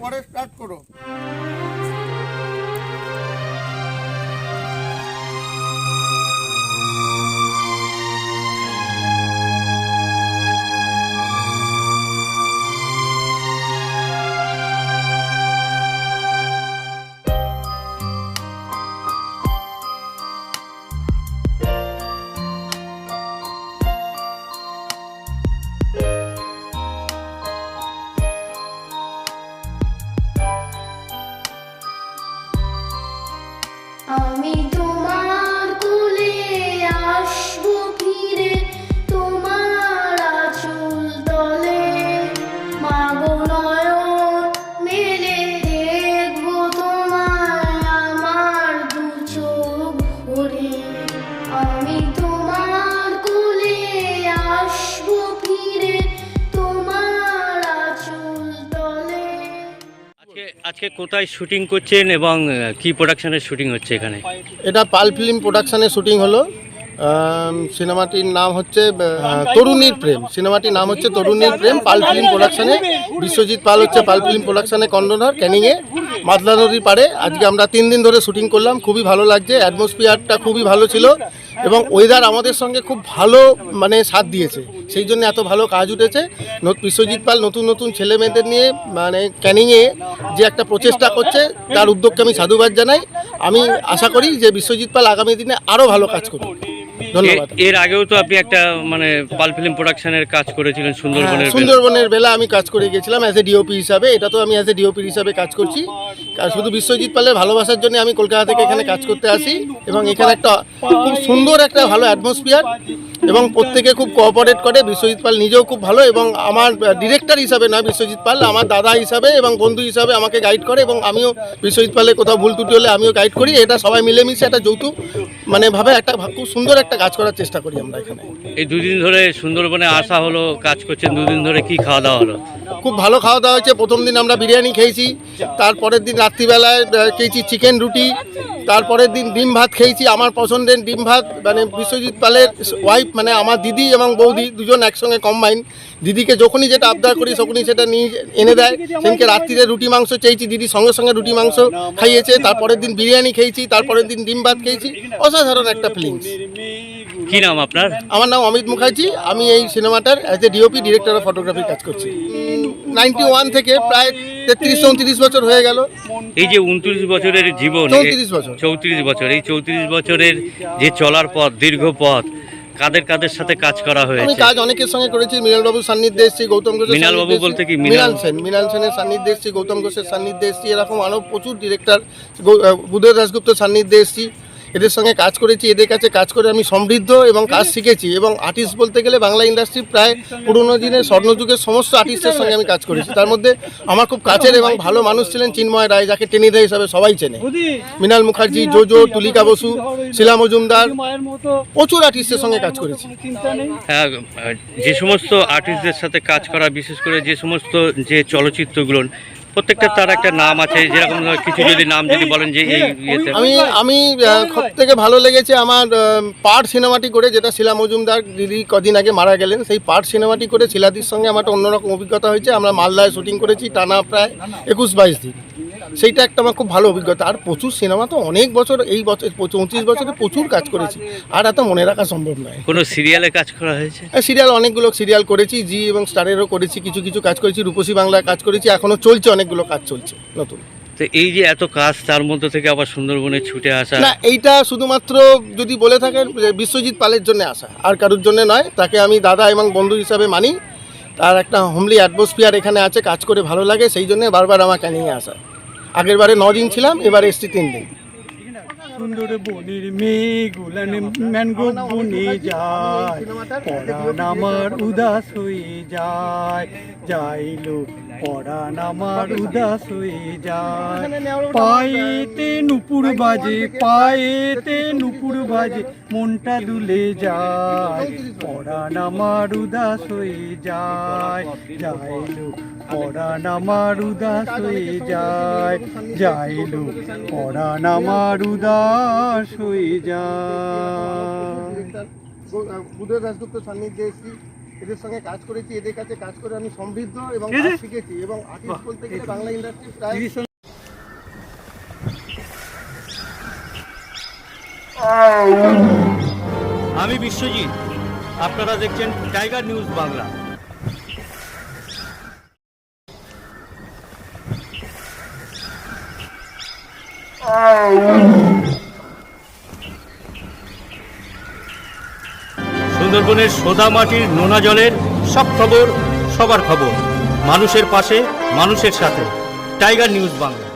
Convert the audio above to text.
পরে স্টার্ট করো। আমি তোমার আজকে কোথায় শুটিং করছেন এবং কি প্রোডাকশনের শুটিং হচ্ছে এখানে? এটা পাল ফিল্ম প্রোডাকশনের শুটিং হলো। সিনেমাটির নাম হচ্ছে তরুণীর প্রেম। সিনেমাটির নাম হচ্ছে তরুণীর প্রেম, পাল ফিল্ম প্রোডাকশনে বিশ্বজিৎ পাল হচ্ছে পাল ফিল্ম প্রোডাকশনে কন্ডনার ক্যানিংয়ে মাদলা নদীর পাড়ে। আজকে আমরা তিন দিন ধরে শুটিং করলাম খুবই ভালো লাগছে অ্যাটমসফিয়ারটা খুবই ভালো ছিল এবং ওয়েদার আমাদের সঙ্গে খুব ভালো মানে সাথ দিয়েছে। সেই জন্য এত ভালো কাজ উঠেছে। বিশ্বজিৎ পাল নতুন নতুন ছেলে মেয়েদের নিয়ে মানে ক্যানিংয়ে যে একটা প্রচেষ্টা করছে তার উদ্যোগকে আমি সাধুবাদ জানাই। আমি আশা করি যে বিশ্বজিৎ পাল আগামী দিনে আরও ভালো কাজ করবে। ধন্যবাদ। এর আগেও তো আপনি একটা মানে পাল ফিল্ম প্রোডাকশনের কাজ করেছিলেন হ্যাঁ, সুন্দরবনের বেলা। সুন্দরবনের বেলা আমি কাজ করে গেছিলাম অ্যাজ এ ডিওপি হিসাবে। এটা তো আমি অ্যাজ এ ডিওপি হিসাবে কাজ করছি। আর শুধু বিশ্বজিৎ পালের ভালোবাসার জন্য আমি কলকাতা থেকে এখানে কাজ করতে আসি এবং এখানে একটা খুব সুন্দর একটা ভালো অ্যাটমসফিয়ার এবং প্রত্যেকে খুব কোঅপারেট করে। বিশ্বজিৎ পাল নিজেও খুব ভালো এবং আমার ডিরেক্টর হিসাবে না বিশ্বজিৎ পাল, আমার দাদা হিসাবে এবং বন্ধু হিসাবে আমাকে গাইড করে এবং আমিও বিশ্বজিৎ পালের কোথাও ভুল ত্রুটি হলে আমিও গাইড করি। এটা সবাই মিলেমিশে একটা যৌতুক। মানে ভাবে একটা খুব সুন্দর একটা কাজ করার চেষ্টা করি আমরা এখানে। এই দুদিন ধরে সুন্দরবনে আসা হলো কাজ করছেন দুদিন ধরে কি খাওয়া দাওয়া হলো? খুব ভালো খাওয়া দাওয়া হয়েছে। প্রথম দিন আমরা বিরিয়ানি খেয়েছি তারপরের দিন রাত্রিবেলায় খেয়েছি চিকেন রুটি তারপরের দিন ডিম ভাত খেয়েছি। আমার পছন্দের ডিম ভাত মানে বিশ্বজিৎ পালের ওয়াইফ মানে আমার দিদি এবং বৌদি দুজন একসঙ্গে কম্বাইন দিদিকে যখনই যেটা আবদার করি তখনই সেটা নিয়ে এনে দেয়। সেদিনকে রাত্রিরে রুটি মাংস চেয়েছি দিদি সঙ্গে সঙ্গে রুটি মাংস খাইয়েছে। তারপরের দিন বিরিয়ানি খেয়েছি তারপরের দিন ডিম ভাত খেয়েছি। অসাধারণ একটা ফিলিংস কি নাম আপনার? আমার নাম অমিত মুখার্জি। আমি এই সিনেমাটার as a DOP director of photography কাজ করছি। নাইনটি ওয়ান থেকে প্রায় তেত্রিশ চৌত্রিশ বছর হয়ে গেল। এই যে উনত্রিশ বছরের জীবন 34 বছর। চৌত্রিশ বছর এই চৌত্রিশ বছরের যে চলার পথ দীর্ঘ পথ কাদের কাদের সাথে কাজ করা আমি হয়েছে? কাজ অনেকের সঙ্গে করেছি মৃণাল বাবুর সান্নিধ্যে এসেছি গৌতম ঘোষের মৃণাল বাবু বলতে কি? মৃণাল সেন মৃণাল সেনের সান্নিধ্যে এসেছি গৌতম ঘোষের সান্নিধ্যে এসেছি। এরকম আরও প্রচুর ডিরেক্টর বুধের দাসগুপ্ত সান্নিধ্যে এসেছি। এদের সঙ্গে কাজ করেছি এদের কাছে কাজ করে আমি সমৃদ্ধ এবং কাজ শিখেছি এবং আর্টিস্ট বলতে গেলে বাংলা ইন্ডাস্ট্রি প্রায় পুরোনো দিনের স্বর্ণযুগের সমস্ত আর্টিস্টের সঙ্গে আমি কাজ করেছি। তার মধ্যে আমার খুব কাছের এবং ভালো মানুষ ছিলেন চিন্ময় রায় যাকে টেনিদা হিসাবে সবাই চেনে। মৃণাল মুখার্জি জোজো তুলিকা বসু শিলা মজুমদার প্রচুর আর্টিস্টের সঙ্গে কাজ করেছি। হ্যাঁ, যে সমস্ত আর্টিস্টদের সাথে কাজ করা বিশেষ করে যে সমস্ত যে চলচ্চিত্রগুলো প্রত্যেকটা তার একটা নাম আছে, যেরকম কিছু যদি নাম যদি বলেন যে এই আমি আমি সব থেকে ভালো লেগেছে আমার পার্ট সিনেমাটি করে যেটা শিলা মজুমদার দিদি কদিন আগে মারা গেলেন, সেই পার্ট সিনেমাটি করে শিলাদির সঙ্গে আমার একটা অন্যরকম অভিজ্ঞতা হয়েছে। আমরা মালদায় শুটিং করেছি টানা প্রায় একুশ বাইশ দিন। সেইটা একটা আমার খুব ভালো অভিজ্ঞতা। আর প্রচুর সিনেমা তো অনেক বছর এই বছর চৌত্রিশ বছরে প্রচুর কাজ করেছি। আর এত মনে রাখা সম্ভব নয়। কোনো সিরিয়ালে কাজ করা হয়েছে? সিরিয়াল অনেকগুলো সিরিয়াল করেছি জি এবং স্টারেরও করেছি কিছু কিছু কাজ করেছি রূপসী বাংলায় কাজ করেছি এখনও চলছে অনেকগুলো কাজ চলছে নতুন। তো এই যে এত কাজ তার মধ্যে থেকে আবার সুন্দরবনে ছুটে আসা? না এইটা শুধুমাত্র যদি বলে থাকেন যে বিশ্বজিৎ পালের জন্য আসা আর কারোর জন্য নয় তাকে আমি দাদা এবং বন্ধু হিসাবে মানি। তার একটা হোমলি অ্যাটমসফিয়ার এখানে আছে কাজ করে ভালো লাগে সেই জন্য বারবার আমাকে ক্যানিংয়ে আসা। আগের বারে দিন ছিলাম এবারে এসছি তিন দিন। সুন্দর বনের মেঘগুলান ম্যানগ্রোভ বনে যায়। পরাণ আমার উদাস হয়ে যায়। যাইলো পরাণ আমার উদাস হয়ে যায়। পায়েতে নুপুর বাজে, পায়েতে নুপুর বাজে, মনটা দুলে যায়। পরাণ আমার উদাস হয়ে যায়। যাইলো পরাণ আমার উদাস হয়ে যায়। যাইলো পরাণ আমার উদাস হয়ে যায় বুধের রাজগুপ্ত সান্নিধ্যে এসেছি। এদের সঙ্গে কাজ করেছি এদের কাছে কাজ করে আমি সমৃদ্ধ এবং শিখেছি এবং আর্টিস্ট বলতে গেলে বাংলা ইন্ডাস্ট্রি প্রায় আমি বিশ্বজিৎ আপনারা দেখছেন টাইগার নিউজ বাংলা। সুন্দরবনের সোদা মাটির নোনা জলের সব খবর, সবার খবর। মানুষের পাশে, মানুষের সাথে। Tiger news Bangla.